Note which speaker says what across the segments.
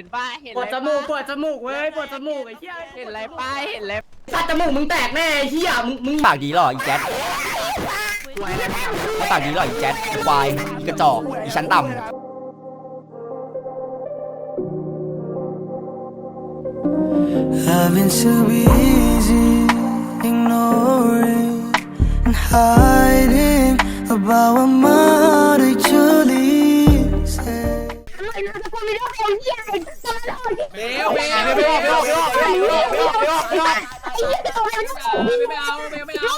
Speaker 1: ห็นป้าเห็น
Speaker 2: ปวดจมูกปวดจมูกเว้ยปวดจมูกไอ้เหี้ย
Speaker 1: เห็นอะไรป้าเห็นอะไร
Speaker 2: สัตว์จมูกมึงแตกแน่ไอ้เหี้ยมึงมึง
Speaker 3: ปากดีหรออีแจ๊ดไม่ปากดีหรออีแจ๊ดอีควายอีกระจอกอีชั้นต่
Speaker 4: Having to be easy, ignoring and hiding about what might
Speaker 5: ไอ้เบี้ยไอ้ตอนนั้นไอ้
Speaker 1: เบลเบลเบลเบลเบลเบลเบลเบลเบลเบล
Speaker 5: เหี้ยจะตัวมันต้อง
Speaker 1: ไม่เอาเบลไม่เอา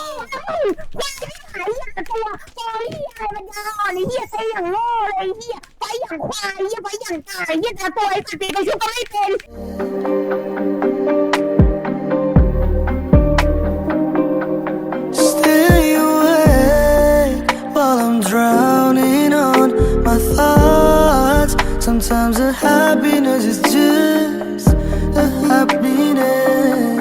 Speaker 5: ควายหายอย่างตัวตัวเบี้ยอะไรมันยาวไอ้เบี้ยไปอย่างโง่เลยไอ้เหี้ยไปอย่างควายเบี้ยไปอย่างตายเบี้ยแต่ตัวไอ้สัตว์ตีไปชุบก็ไม่เป็น
Speaker 4: Stay Sometimes the happiness is just a happiness.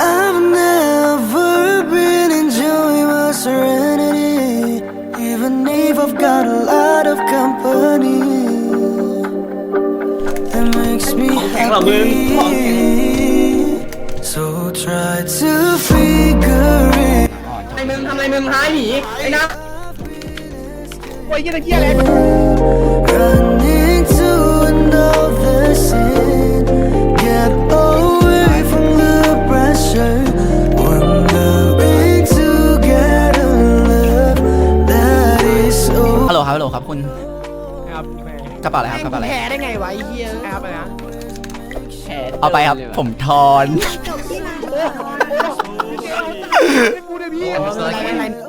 Speaker 4: I've never been enjoying my serenity, even if I've got a lot of company. That makes me happy. So try to figure it.
Speaker 2: ไอ้ มึงทำไมมึงหายหนีไอ้นะ
Speaker 4: Running to another sin. Get away from the pressure. Wondering to get a love that is so ำ
Speaker 3: ฮัลโหลครับฮัลโหลครับคุณ
Speaker 1: ครับ
Speaker 3: กระเป๋าอะไรครับกระเป๋าอะไร
Speaker 1: แพ้ได้ไงวะไอ้เหี้ยครับไปนะแพ้
Speaker 3: เอาไปครับ ผมทอน
Speaker 1: mí. Oh, no, no.